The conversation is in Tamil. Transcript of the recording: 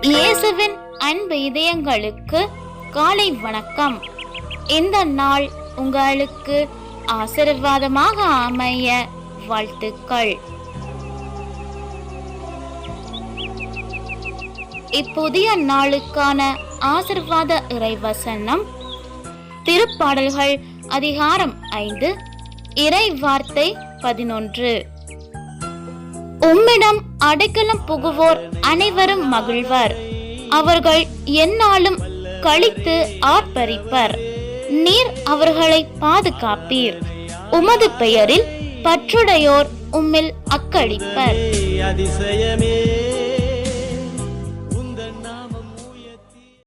இயேசுவின் அன்பு இதயங்களுக்கு காலை வணக்கம். இந்த நாள் உங்களுக்கு ஆசீர்வாதமாக அமைய வாழ்த்துக்கள். இப்புதிய நாளுக்கான ஆசிர்வாத இறைவசனம். திருப்பாடல்கள் அதிகாரம் ஐந்து இறை வார்த்தை பதினொன்று. உம்மிடம் அடைக்கலம் புகுவோர் அனைவரும் மகிழ்வர். அவர்கள் எந்நாளும் கழித்து ஆர்ப்பரிப்பர். நீர் அவர்களை பாதுகாப்பீர். உமது பெயரில் பற்றுடையோர் உம்மில் அக்களிப்பர். அதிசயமே.